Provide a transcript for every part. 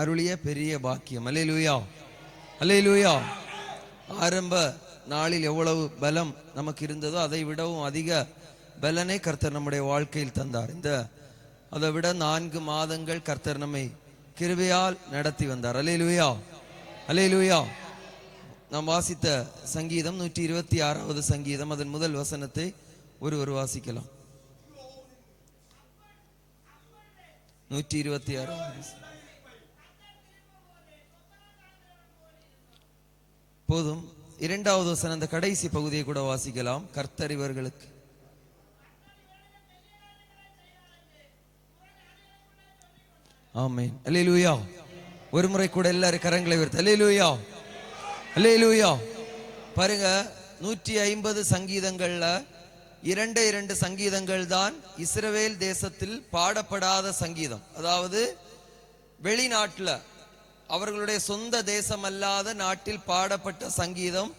அருளிய பெரிய பாக்கியம். அல்லேலூயா. லூயா ஆரம்ப நாளில் எவ்வளவு பலம் நமக்கு இருந்ததோ அதை விடவும் அதிக பலனை கர்த்தர் நம்முடைய வாழ்க்கையில் தந்தார். இந்த அதை விட நான்கு மாதங்கள் கர்த்தர் நம்மை கிருபையால் நடத்தி வந்தார். அல்லேலூயா. அல்லேலூயா. நாம் வாசித்த சங்கீதம் நூற்றி இருபத்தி ஆறாவது சங்கீதம். அதன் முதல் வசனத்தை ஒருவர் வாசிக்கலாம். நூற்றி இருபத்தி ஆறாவது போதும் இரண்டாவது வசனம் அந்த கடைசி பகுதியை கூட வாசிக்கலாம். கர்த்தர் இவர்களுக்கு ஆமென் ஒரு முறை கூட எல்லாரும் கரங்களை உயர்த்து அல்லேலூயா. அல்லேலூயா. பாருங்க நூற்றி ஐம்பது சங்கீதங்கள்ல இரண்டு இரண்டு சங்கீதங்கள் தான் இஸ்ரவேல் தேசத்தில் பாடப்படாத சங்கீதம். அதாவது வெளிநாட்டில் அவர்களுடைய சொந்த தேசமல்லாத நாட்டில் பாடப்பட்ட சங்கீதம்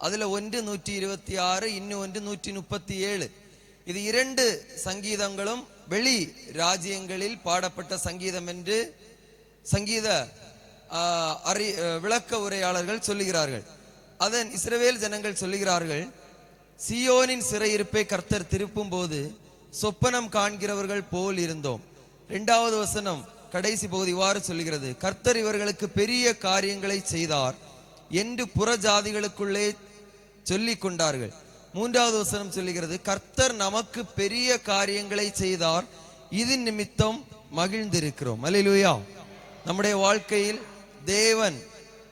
அதுல ஒன்று நூற்றி இருபத்தி ஆறு இன்னும் ஒன்று நூற்றி முப்பத்தி ஏழு இது இரண்டு சங்கீதங்களும் வெளி ராஜ்யங்களில் பாடப்பட்ட சங்கீதம் என்று சங்கீத ஆஹ், அறி விளக்க உரையாளர்கள் சொல்லுகிறார்கள். அதன் இஸ்ரவேல் ஜனங்கள் சொல்லுகிறார்கள் சியோனின் சிறையிருப்பை கர்த்தர் திருப்பும் போது சொப்பனம் காண்கிறவர்கள் போல் இருந்தோம். இரண்டாவது வசனம் கடைசி பகுதி இவ்வாறு சொல்லுகிறது. கர்த்தர் இவர்களுக்கு பெரிய காரியங்களை செய்தார் என்று புறஜாதிகளுக்குள்ளே சொல்லி கொண்டார்கள். மூன்றாவது வசனம் சொல்லுகிறது கர்த்தர் நமக்கு பெரிய காரியங்களை செய்தார். இது நிமித்தம் மகிழ்ந்திருக்கிறோம். அல்லா நம்முடைய வாழ்க்கையில் தேவன்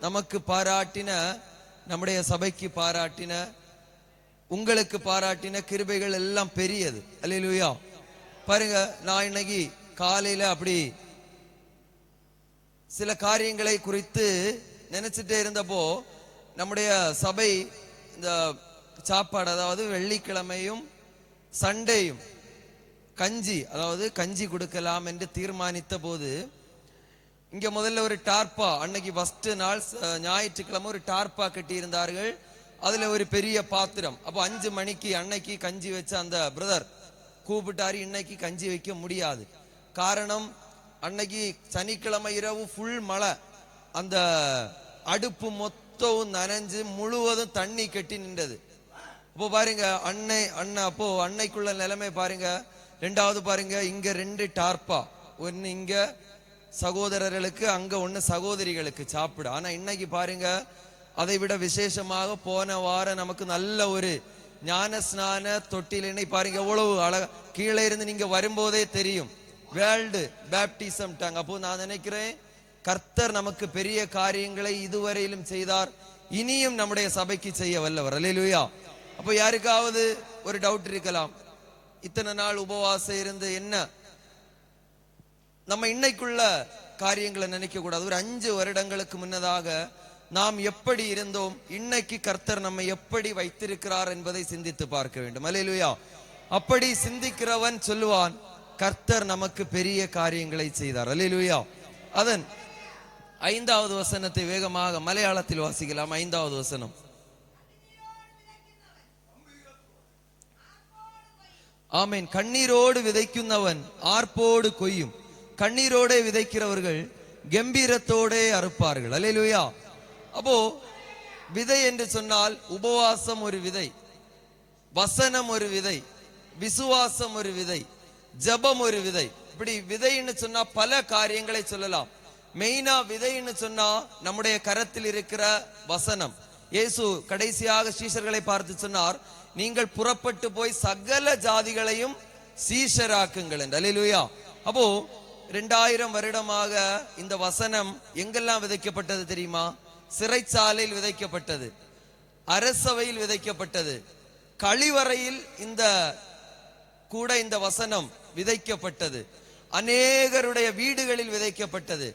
நமக்கு பாராட்டின நம்முடைய சபைக்கு பாராட்டின உங்களுக்கு பாராட்டின கிருபைகள் எல்லாம் பெரியது. அல்லா பாருங்க நான் இன்னைக்கு காலையில அப்படி சில காரியங்களை குறித்து நினைச்சிட்டே இருந்தப்போ நம்முடைய சபை இந்த சாப்பாடு அதாவது வெள்ளிக்கிழமையும் சண்டேயும் கஞ்சி அதாவது கஞ்சி கொடுக்கலாம் என்று தீர்மானித்த போது இங்க முதல்ல ஒரு டார்ப்பா அன்னைக்கு ஃபர்ஸ்ட் நாள் ஞாயிற்றுக்கிழமை ஒரு டார்ப்பா கட்டியிருந்தார்கள். அதுல ஒரு பெரிய பாத்திரம். அப்போ அஞ்சு மணிக்கு அன்னைக்கு கஞ்சி வச்ச அந்த பிரதர் கூப்பிட்டாரு இன்னைக்கு கஞ்சி வைக்க முடியாது. காரணம் அன்னைக்கு சனிக்கிழமை இரவு ஃபுல் மழை. அந்த அடுப்பு மொத்தம் நனைஞ்சு முழுவதும் தண்ணி கட்டி நின்றது. இப்போ பாருங்க அன்னை அண்ணன் அப்போ அன்னைக்குள்ள நிலைமை பாருங்க. ரெண்டாவது பாருங்க இங்க ரெண்டு டார்ப்பா. ஒன்று இங்க சகோதரர்களுக்கு அங்க ஒன்று சகோதரிகளுக்கு சாப்பிடு. ஆனா இன்னைக்கு பாருங்க அதை விட விசேஷமாக போன வாரம் நமக்கு நல்ல ஒரு ஞான ஸ்நான தொட்டில் பாருங்க எவ்வளவு அழகா கீழே இருந்து நீங்க வரும்போதே தெரியும். வேர்ல்டு பேப்டிசம் டாங்க அப்போ நான் நினைக்கிறேன் கர்த்தர் நமக்கு பெரிய காரியங்களை இதுவரையிலும் செய்தார். இனியும் நம்முடைய சபைக்கு செய்ய வல்லவர். அல்லேலூயா. அப்போ யாருக்காவது ஒரு டவுட் இருக்கலாம். இத்தனை நாள் உபவாசம் இருந்து என்ன? நம்ம இன்னைக்குள்ள காரியங்களை நினைக்க கூடாது ஒரு அஞ்சு வருடங்களுக்கு முன்னதாக நாம் எப்படி இருந்தோம்? இன்னைக்கு கர்த்தர் நம்ம எப்படி வைத்திருக்கிறார் என்பதை சிந்தித்து பார்க்க வேண்டும். அல்லேலூயா. அப்படி சிந்திக்கிறவன் சொல்லுவான் கர்த்தர் நமக்கு பெரிய காரியங்களை செய்தார். அல்லா அதன் ஐந்தாவது வசனத்தை வேகமாக மலையாளத்தில் வாசிக்கலாம். ஐந்தாவது வசனம். ஆமீன். கண்ணீரோடு விதைക്കുന്നவன் ஆர்ப்போடு கொய்யும். கண்ணீரோட விதைக்கிறவர்கள் கம்பீரத்தோட அறுப்பார்கள். அல்லையா அப்போ விதை என்று சொன்னால் உபவாசம் ஒரு விதை வசனம் ஒரு விதை விசுவாசம் ஒரு விதை ஜெபம் ஒரு விதை. இப்படி விதைன்னு சொன்னா பல காரியங்களை சொல்லலாம். மெயினா விதைன்னு சொன்னா நம்முடைய கரத்தில் இருக்கிற வசனம். இயேசு கடைசியாக சீஷர்களை பார்த்து சொன்னார் நீங்கள் புறப்பட்டு போய் சகல ஜாதிகளையும் சீஷராக்குங்கள் என்று. அப்போ ரெண்டாயிரம் வருடமாக இந்த வசனம் எங்கெல்லாம் விதைக்கப்பட்டது தெரியுமா? சிறைச்சாலையில் விதைக்கப்பட்டது அரசவையில் விதைக்கப்பட்டது. கழிவறையில் இந்த கூட இந்த வசனம் விதைக்கப்பட்டது. அநேகருடைய வீடுகளில் விதைக்கப்பட்டது.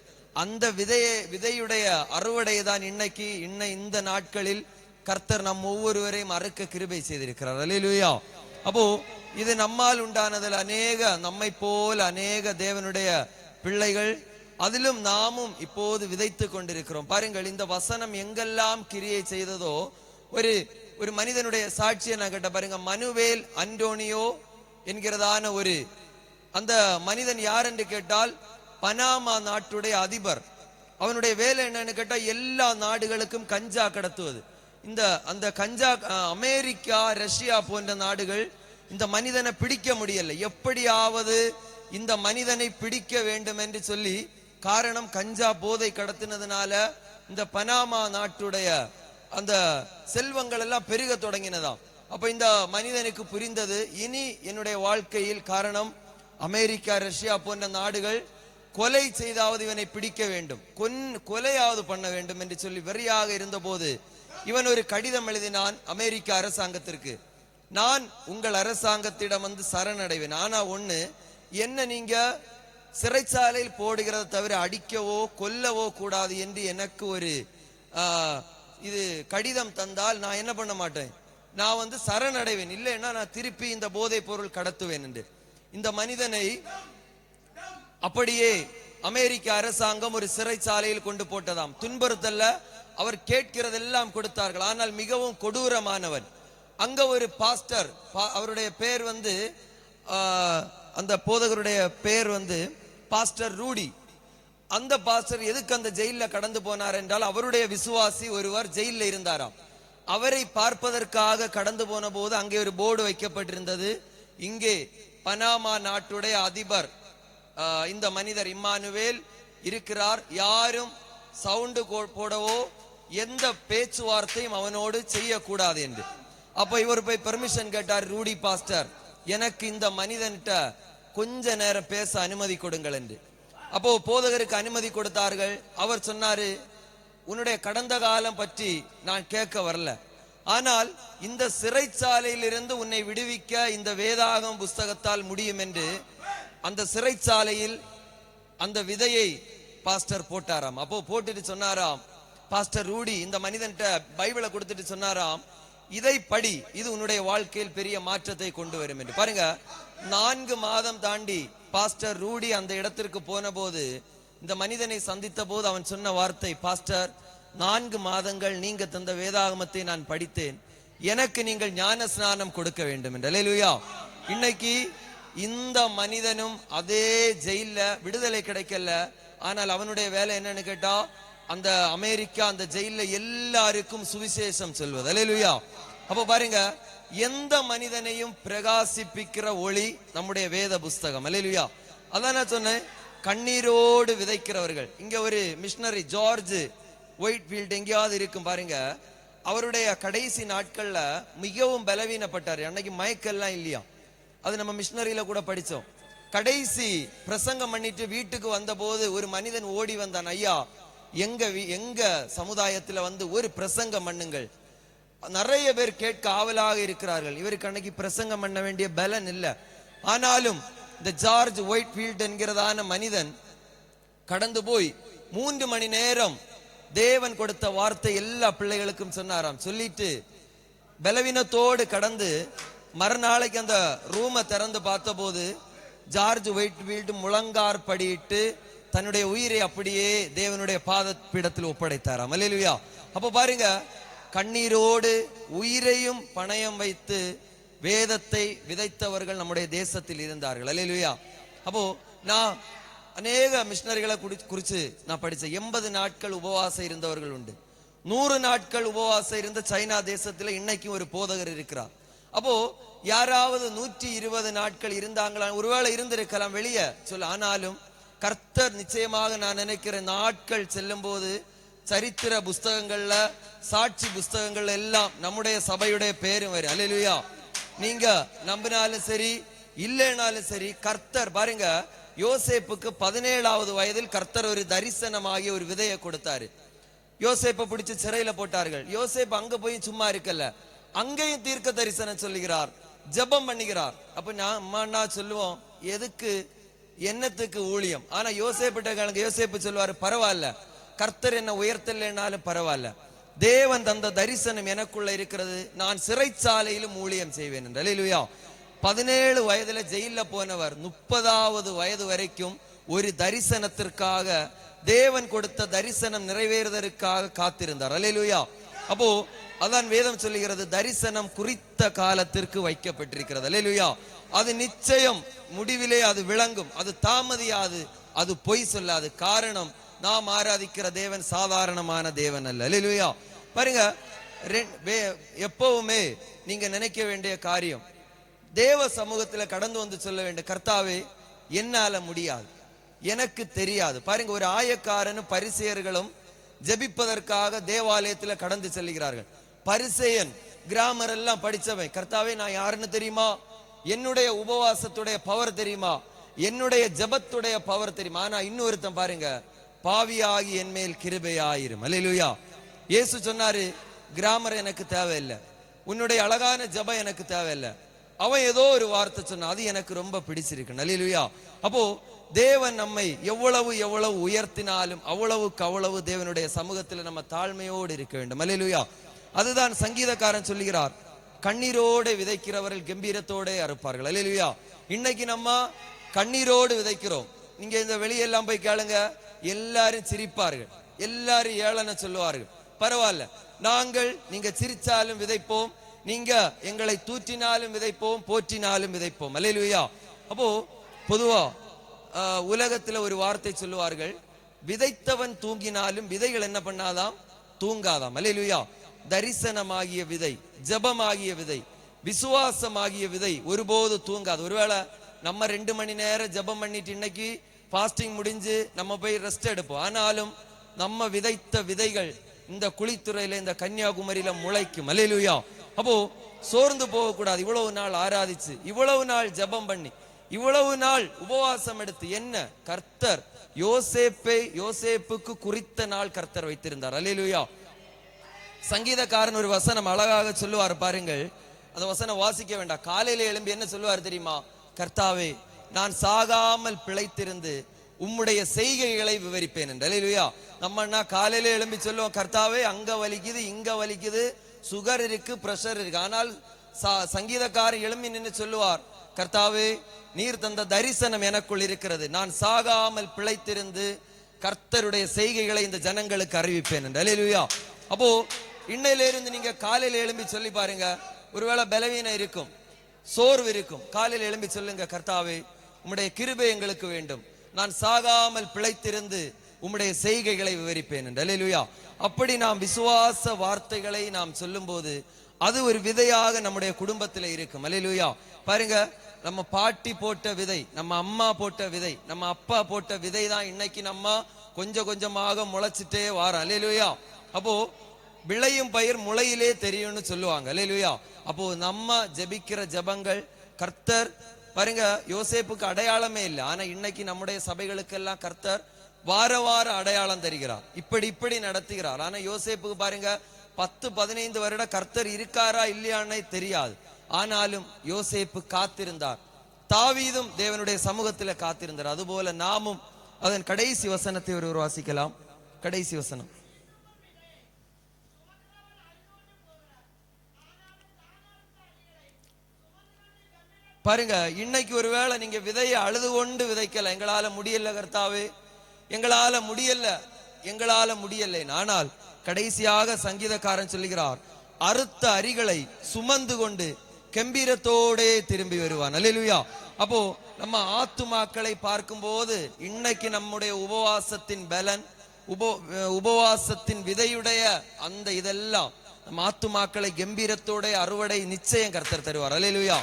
அந்த விதைய விதையுடைய அறுவடை தான் இன்னைக்கு இன்ன இந்த நாட்களில் கர்த்தர் நம் ஒவ்வொருவரையும் அறுக்க கிருபை செய்திருக்கிறார். அலையிலுயா அப்போ இது நம்மால் உண்டானதில் அநேக நம்மை போல் அநேக தேவனுடைய பிள்ளைகள் அதிலும் நாமும் இப்போது விதைத்து கொண்டிருக்கிறோம். பாருங்கள் இந்த வசனம் எங்கெல்லாம் கிரியை செய்ததோ ஒரு ஒரு மனிதனுடைய சாட்சியை நான் கேட்ட பாருங்க மனுவேல் அன்டோனியோ என்கிறதான ஒரு அந்த மனிதன் யார் என்று கேட்டால் பனாமா நாட்டுடைய அதிபர். அவனுடைய வேலை என்னன்னு கேட்டால் எல்லா நாடுகளுக்கும் கஞ்சா கடத்துவது. இந்த அந்த கஞ்சா அமெரிக்கா ரஷ்யா போன்ற நாடுகள் இந்த மனிதனை பிடிக்க முடியல. எப்படியாவது இந்த மனிதனை பிடிக்க வேண்டும் என்று சொல்லி காரணம் கஞ்சா போதை கடத்தினதுனால இந்த பனாமா நாட்டுடைய அந்த செல்வங்கள் எல்லாம் பெருக தொடங்கினதாம். அப்ப இந்த மனிதனுக்கு புரிந்தது இனி என்னுடைய வாழ்க்கையில் காரணம் அமெரிக்கா ரஷ்யா போன்ற நாடுகள் கொலை செய்தாவது இவனை பிடிக்க வேண்டும். கொன் கொலையாவது பண்ண வேண்டும் என்று சொல்லி வெறியாக இருந்தபோது இவன் ஒரு கடிதம் எழுதினான் அமெரிக்க அரசாங்கத்திற்கு. நான் உங்கள் அரசாங்கத்திடம் வந்து சரணடைவேன். ஆனா ஒண்ணு என்ன நீங்க சிறைச்சாலையில் போடுகிறத தவிர அடிக்கவோ கொல்லவோ கூடாது என்று எனக்கு ஒரு இது கடிதம் தந்தால் நான் என்ன பண்ண மாட்டேன்? நான் வந்து சரணடைவேன். இல்லைன்னா நான் திருப்பி இந்த போதைப் பொருள் கடத்துவேன் என்று. இந்த மனிதனை அப்படியே அமெரிக்க அரசாங்கம் ஒரு சிறைச்சாலையில் கொண்டு போட்டதாம். துன்புறுத்தல்ல அவர் கேட்கிறதெல்லாம் கொடுத்தார்கள். ஆனால் மிகவும் கொடூரமானவன். அங்க ஒரு பாஸ்டர் பா- அவருடைய பேர் வந்து அந்த போதகருடைய பேர் வந்து பாஸ்டர் ரூடி. அந்த பாஸ்டர் எதுக்கு அந்த ஜெயில கடந்து போனார் என்றால் அவருடைய விசுவாசி ஒருவர் ஜெயில இருந்தாராம். அவரை பார்ப்பதற்காக கடந்து போன போது அங்கே ஒரு போர்டு வைக்கப்பட்டிருந்தது. இங்கே பனாமா நாட்டுடைய அதிபர் இந்த மனிதர் இம்மானுவேல் இருக்கிறார். யாரும் சவுண்டு போடவோ எந்த பேச்சுவார்த்தையும் அவனோடு செய்யக்கூடாது என்று. அப்ப இவர் போய் பெர்மிஷன் கேட்டார் ரூடி பாஸ்டர் எனக்கு இந்த மனிதன்கிட்ட கொஞ்ச நேரம் பேச அனுமதி கொடுங்கள் என்று. அப்போ போதகருக்கு அனுமதி கொடுத்தார்கள். அவர் சொன்னாரு உன்னுடைய கடந்த காலம் பற்றி நான் கேட்க வரல. ஆனால் இந்த சிறைச்சாலையிலிருந்து உன்னை விடுவிக்க இந்த வேதாகம் புஸ்தகத்தால் முடியும் என்று அந்த சிறைச்சாலையில் அந்த விதையை பாஸ்டர் போட்டாராம். அப்போ போட்டுட்டு சொன்னாராம் பாஸ்டர் ரூடி இந்த மனிதன்கிட்ட பைபிளை கொடுத்துட்டு சொன்னாராம் இதை படி இது உன்னுடைய வாழ்க்கையில் பெரிய மாற்றத்தை கொண்டு வரும் என்று. பாருங்க நான்கு மாதம் தாண்டி பாஸ்டர் ரூடி அந்த இடத்திற்கு போன போது இந்த மனிதனை சந்தித்த போது அவன் சொன்ன வார்த்தை பாஸ்டர் நான்கு மாதங்கள் நீங்க தந்த வேதாகமத்தை நான் படித்தேன். எனக்கு நீங்கள் ஞான ஸ்நானம் கொடுக்க வேண்டும் என்று. இன்னைக்கு இந்த மனிதனும் அதே ஜெயில விடுதலை கிடைக்கல. ஆனால் அவனுடைய வேலை என்னன்னு கேட்டா அந்த அமெரிக்கா அந்த ஜெயில எல்லாருக்கும் சுவிசேஷம் சொல்வது. அலையலுயா அப்ப பாருங்க எந்த மனிதனையும் பிரகாசிப்பிக்கிற ஒளி நம்முடைய வேத புஸ்தகம். அலையலுயா அதான் நான் சொன்னேன் கண்ணீரோடு விதைக்கிறவர்கள். இங்க ஒரு மிஷினரி ஜார்ஜ் ஒயிட் ஃபீல்டு எங்கேயாவது இருக்கும் பாருங்க. அவருடைய கடைசி நாட்கள்ல மிகவும் பலவீனப்பட்டார். அன்னைக்கு மயக்கெல்லாம் இல்லையா? அது நம்ம மிஷினரியில கூட படிச்சோம். கடைசி பிரசங்கம் பண்ணிட்டு வீட்டுக்கு வந்தபோது ஒரு மனிதன் ஓடி வந்தான். ஐயா எங்க எங்க சமுதாயத்துல வந்து ஒரு பிரசங்கம் பண்ணுங்கள்? நிறைய பேர் கேட்க ஆவலாக இருக்கிறார்கள். இவருக்கு அன்னைக்கு பிரசங்கம் பண்ண வேண்டிய பலன் இல்லை. ஆனாலும் இந்த ஜார்ஜ் ஒயிட் ஃபீல்ட் என்கிறதான மனிதன் கடந்து போய் மூன்று மணி நேரம் தேவன் கொடுத்த வார்த்தை எல்லா பிள்ளைகளுக்கும் சொன்னாராம். சொல்லிட்டு பலவீனத்தோடு கடந்து மறுநாளைக்கு அந்த ரூமை திறந்து பார்த்தபோது ஜார்ஜ் ஒயிட் வீல்டு முழங்கார் படியிட்டு தன்னுடைய உயிரை அப்படியே தேவனுடைய பாதப்பீடத்தில் ஒப்படைத்தாராம். அல்லா அப்போ பாருங்க கண்ணீரோடு உயிரையும் பணயம் வைத்து வேதத்தை விதைத்தவர்கள் நம்முடைய தேசத்தில் இருந்தார்கள். அல்லா அப்போ நான் அநேக மிஷினரிகளை குறித்து நான் படித்தேன் எண்பது நாட்கள் உபவாசம் இருந்தவர்கள் உண்டு. நூறு நாட்கள் உபவாசம் இருந்த சைனா தேசத்தில் இன்னைக்கும் ஒரு போதகர் இருக்கிறார். அப்போ யாராவது நூற்றி இருபது நாட்கள் இருந்தாங்களா? ஒருவேளை இருந்திருக்கலாம் வெளியே. சொல்ல ஆனாலும் கர்த்தர் நிச்சயமாக நான் நினைக்கிற நாட்கள் செல்லும் போது சரித்திர புஸ்தகங்கள்ல சாட்சி புஸ்தகங்கள் எல்லாம் நம்முடைய சபையுடைய பேரும் வரும் அல்லேலூயா. நீங்க நம்பினாலும் சரி இல்லைனாலும் சரி கர்த்தர் பாருங்க யோசேப்புக்கு பதினேழாவது வயதில் கர்த்தர் ஒரு தரிசனமாகிய ஒரு விதையை கொடுத்தாரு. யோசேப்பை பிடிச்சு சிறையில போட்டார்கள். யோசேப் அங்க போய் சும்மா இருக்கல. அங்கேயும் தீர்க்க தரிசனம் சொல்லுகிறார். ஜெபம் பண்ணுகிறார். அப்ப நான் அம்மாண்ணா சொல்லுவோம் எதுக்கு? என்னத்துக்கு ஊழியம்? ஆனா யோசேப்பிட்ட கணக்கு யோசேப்பு சொல்லுவாரு பரவாயில்ல. கர்த்தர் என்ன உயர்த்தலைனாலும் பரவாயில்ல. தேவன் தந்த தரிசனம் எனக்குள்ள இருக்கிறது. நான் சிறைச்சாலையிலும் ஊழியம் செய்வேன். என்று பதினேழு வயதுல ஜெயில போனவர் முப்பதாவது வயது வரைக்கும் ஒரு தரிசனத்திற்காக தேவன் கொடுத்த தரிசனம் நிறைவேறுவதற்காக காத்திருந்தார். அல்லேலூயா. அப்போ அதான் வேதம் சொல்லுகிறது தரிசனம் குறித்த காலத்திற்கு வைக்கப்பட்டிருக்கிறது. அல்லேலூயா. அது நிச்சயம் முடிவிலே அது விளங்கும். அது தாமதியாது அது பொய் சொல்லாது. காரணம் நாம் ஆராதிக்கிற தேவன் சாதாரணமான தேவன் அல்ல. அல்லேலூயா. பாருங்க ரெண்- எப்பவுமே நீங்க நினைக்க வேண்டிய காரியம் தேவ சமூகத்தில் கடந்து வந்து சொல்ல வேண்டும் கர்த்தாவே என்னால முடியாது. எனக்கு தெரியாது. பாருங்க ஒரு ஆயக்காரனும் பரிசெயர்களும் ஜெபிப்பதற்காக தேவாலயத்தில் கடந்து செல்கிறார்கள். பரிசெயன் கிராமர் எல்லாம் படிச்சவன் கர்த்தாவே நான் யாருன்னு தெரியுமா? என்னுடைய உபவாசத்துடைய பவர் தெரியுமா? என்னுடைய ஜெபத்துடைய பவர் தெரியுமா? ஆனா இன்னொருத்தன் பாருங்க பாவியாகி என் மேல் கிருபையாயிரும். அல்லா இயேசு சொன்னாரு கிராமர் எனக்கு தேவையில்லை. உன்னுடைய அழகான ஜெபம் எனக்கு தேவையில்லை. அவன் ஏதோ ஒரு வார்த்தை சொன்னான். அது எனக்கு ரொம்ப பிடிச்சிருக்கு. நலிலுயா அப்போ தேவன் நம்மை எவ்வளவு எவ்வளவு உயர்த்தினாலும் அவ்வளவுக்கு அவ்வளவு தேவனுடைய சமூகத்தில் நம்ம தாழ்மையோடு இருக்க வேண்டும். அல்லேலூயா அதுதான் சங்கீதக்காரன் சொல்லுகிறார். கண்ணீரோடு விதைக்கிறவர்கள் கம்பீரத்தோட அறுப்பார்கள். அல்லேலூயா இன்னைக்கு நம்ம கண்ணீரோடு விதைக்கிறோம். நீங்க இந்த வெளியெல்லாம் போய் கேளுங்க. எல்லாரும் சிரிப்பார்கள். எல்லாரும் ஏளன சொல்லுவார்கள். பரவாயில்ல. நாங்கள் நீங்க சிரிச்சாலும் விதைப்போம். நீங்க எங்களை தூற்றினாலும் விதைப்போம் போற்றினாலும் விதைப்போம். அல்லையா அப்போ பொதுவா உலகத்துல ஒரு வார்த்தை சொல்லுவார்கள். விதைத்தவன் தூங்கினாலும் விதைகள் என்ன பண்ணாதாம்? தூங்காதாம். அல்லையா தரிசனமாகிய விதை ஜெபமாகிய விதை விசுவாசமாகிய விதை ஒருபோது தூங்காது. ஒருவேளை நம்ம ரெண்டு மணி நேரம் ஜெபம் பண்ணிட்டு இன்னைக்கு ஃபாஸ்டிங் முடிஞ்சு நம்ம போய் ரெஸ்ட் எடுப்போம். ஆனாலும் நம்ம விதைத்த விதைகள் இந்த குளித்துறையில இந்த கன்னியாகுமரியில முளைக்கும். அல்லேலூயா. அப்போ சோர்ந்து போகக்கூடாது. இவ்வளவு நாள் ஆராதிச்சு இவ்வளவு நாள் ஜெபம் பண்ணி இவ்வளவு நாள் உபவாசம் எடுத்து என்ன? கர்த்தர் யோசேப்பை யோசேப்புக்கு குறித்த நாள் கர்த்தர் வைத்திருந்தார். அல்லேலூயா. சங்கீதக்காரன் ஒரு வசனம் அழகாக சொல்லுவார் பாருங்கள். அந்த வசனம் வாசிக்க வேண்டாம். காலையில எழும்பி என்ன சொல்லுவார் தெரியுமா? கர்த்தாவே நான் சாகாமல் பிழைத்திருந்து உம்முடைய செய்கைகளை விவரிப்பேன் என்று. அல்லேலூயா. நம்மன்னா காலையில எழும்பி சொல்லுவோம் கர்த்தாவே அங்க வலிக்குது இங்க வலிக்குது சுகர் இருக்கு பிரஷர் இருக்கு. ஆனால் சங்கீதக்காரர் சங்கீதக்காரன் எழும்பி நின்று சொல்லுவார் கர்த்தாவே நீர் தந்த தரிசனம் எனக்குள் இருக்கிறது. நான் சாகாமல் பிழைத்திருந்து கர்த்தருடைய செய்கைகளை இந்த ஜனங்களுக்கு அறிவிப்பேன். அலையிலுயா அப்போ இன்னையிலிருந்து நீங்க காலையில எழும்பி சொல்லி பாருங்க. ஒருவேளை பலவீனம் இருக்கும் சோர்வு இருக்கும். காலையில் எழும்பி சொல்லுங்க கர்த்தாவே உம்முடைய கிருபை எங்களுக்கு வேண்டும். நான் சாகாமல் பிழைத்திருந்து உம்முடைய செய்கைகளை விவரிப்பேன் என்று. அப்படி நாம் விசுவாச வார்த்தைகளை நாம் சொல்லும்போது அது ஒரு விதையாக நம்முடைய குடும்பத்தில் இருக்கும். அலையிலுயா பாருங்க நம்ம பாட்டி போட்ட விதை நம்ம அம்மா போட்ட விதை நம்ம அப்பா போட்ட விதை தான் இன்னைக்கு நம்ம கொஞ்சம் கொஞ்சமாக முளைச்சிட்டே வாரம். அலையிலுயா அப்போ விளையும் பயிர் முளையிலே தெரியும்னு சொல்லுவாங்க. அலையிலுயா அப்போ நம்ம ஜெபிக்கிற ஜெபங்கள் கர்த்தர் பாருங்க யோசேப்புக்கு அடையாளமே இல்லை. ஆனா இன்னைக்கு நம்முடைய சபைகளுக்கெல்லாம் கர்த்தர் வார வார அடையாளம் தருகிறார். இப்படி இப்படி நடத்துகிறார். ஆனா யோசேப்புக்கு பாருங்க பத்து பதினைந்து வருட கர்த்தர் இருக்காரா இல்லையான்னே தெரியாது. ஆனாலும் யோசேப்பு காத்திருந்தார். தாவீதும் தேவனுடைய சமூகத்தில் காத்திருந்தார். அதுபோல நாமும் அதன் கடைசி வசனத்தை ஒருவர் வாசிக்கலாம். கடைசி வசனம். பாருங்க இன்னைக்கு ஒருவேளை நீங்க விதையை அழுது கொண்டு விதைக்கல. எங்களால முடியல கர்த்தாவே. எங்களால முடியல எங்களால முடியலை ஆனால் கடைசியாக சங்கீதக்காரன் சொல்லுகிறார் அறுத்த அரிகளை சுமந்து கொண்டு கம்பீரத்தோடே திரும்பி வருவான். அல்லா அப்போ நம்ம ஆத்துமாக்களை பார்க்கும்போது இன்னைக்கு நம்முடைய உபவாசத்தின் பலன் உபோ உபவாசத்தின் விதையுடைய அந்த இதெல்லாம் நம்ம ஆத்துமாக்களை கம்பீரத்தோட அறுவடை நிச்சயம் கர்த்தர் தருவார். அல்லா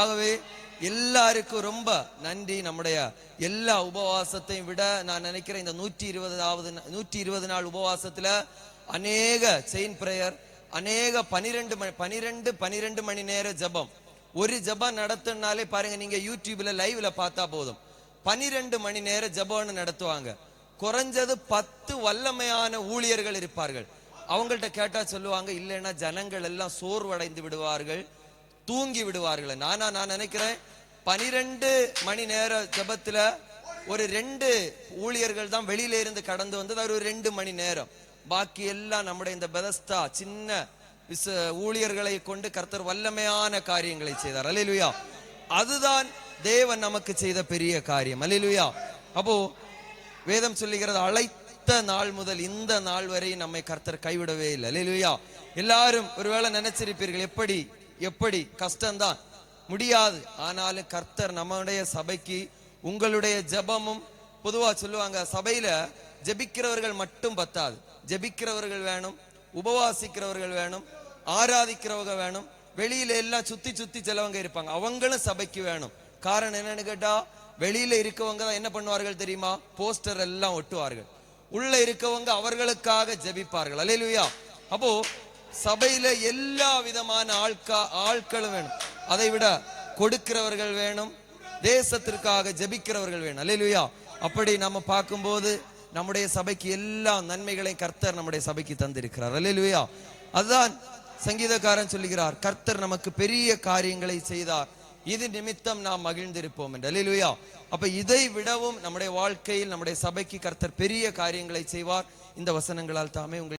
ஆகவே எல்லாருக்கும் ரொம்ப நன்றி நம்முடைய எல்லா உபவாசத்தையும் விட நான் நினைக்கிறேன் இந்த நூற்றி இருபதாவது நூற்றி இருபது நாள் உபவாசத்துல அநேக செயின் பிரேயர் அநேக பனிரெண்டு மணி பனிரெண்டு பனிரெண்டு மணி நேர ஜெபம். ஒரு ஜெபம் நடத்தினாலே பாருங்க நீங்க யூடியூப்ல லைவ்ல பார்த்தா போதும். பனிரெண்டு மணி நேர ஜெபம்னு நடத்துவாங்க. குறைஞ்சது பத்து வல்லமையான ஊழியர்கள் இருப்பார்கள். அவங்கள்ட்ட கேட்டா சொல்லுவாங்க இல்லைன்னா ஜனங்கள் எல்லாம் சோர்வடைந்து விடுவார்கள். தூங்கி விடுவார்கள். நானா நான் நினைக்கிறேன் பனிரெண்டு மணி நேர ஜபத்துல ஒரு ரெண்டு ஊழியர்கள் தான் வெளியில இருந்து கடந்து வந்தது ஒரு ரெண்டு மணி நேரம். பாக்கி எல்லாம் நம்முடைய இந்த பெதஸ்தா சின்ன விச ஊழியர்களை கொண்டு கர்த்தர் வல்லமையான காரியங்களை செய்தார். அலிலுயா அதுதான் தேவன் நமக்கு செய்த பெரிய காரியம். அலிலுயா அப்போ வேதம் சொல்லுகிறது அழைத்த நாள் முதல் இந்த நாள் வரை நம்மை கர்த்தர் கைவிடவே இல்லை. அலிலுயா எல்லாரும் ஒருவேளை நினைச்சிருப்பீர்கள் எப்படி? எப்படி? கஷ்டம்தான். முடியாது. ஆனாலும் கர்த்தர் நம்முடைய சபைக்கு உங்களுடைய ஜெபமும் பொதுவா சொல்லுவாங்க சபையில ஜெபிக்கிறவர்கள் மட்டும் பத்தாது. ஜெபிக்கிறவர்கள் வேணும் உபவாசிக்கிறவர்கள் வேணும் ஆராதிக்கிறவங்க வேணும். வெளியில எல்லாம் சுத்தி சுத்தி செலவங்க இருப்பாங்க. அவங்களும் சபைக்கு வேணும். காரணம் என்னன்னு கேட்டா வெளியில இருக்கவங்க தான் என்ன பண்ணுவார்கள் தெரியுமா? போஸ்டர் எல்லாம் ஒட்டுவார்கள். உள்ள இருக்கவங்க அவர்களுக்காக ஜெபிப்பார்கள். அல்லேலூயா. அப்போ சபையில எல்லா விதமான ஆட்கா ஆட்களும் வேணும். அதை விட கொடுக்கிறவர்கள் வேணும் தேசத்திற்காக ஜபிக்கிறவர்கள் வேணும். அல்லேலூயா. அப்படி நம்ம பார்க்கும்போது நம்முடைய சபைக்கு எல்லா நன்மைகளையும் கர்த்தர் நம்முடைய சபைக்கு தந்திருக்கிறார். அல்லேலூயா. அதுதான் சங்கீதக்காரன் சொல்லுகிறார் கர்த்தர் நமக்கு பெரிய காரியங்களை செய்தார். இது நிமித்தம் நாம் மகிழ்ந்திருப்போம் என்று. அல்லேலூயா. அப்ப இதை விடவும் நம்முடைய வாழ்க்கையில் நம்முடைய சபைக்கு கர்த்தர் பெரிய காரியங்களை செய்வார். இந்த வசனங்களால் தாமே உங்கள்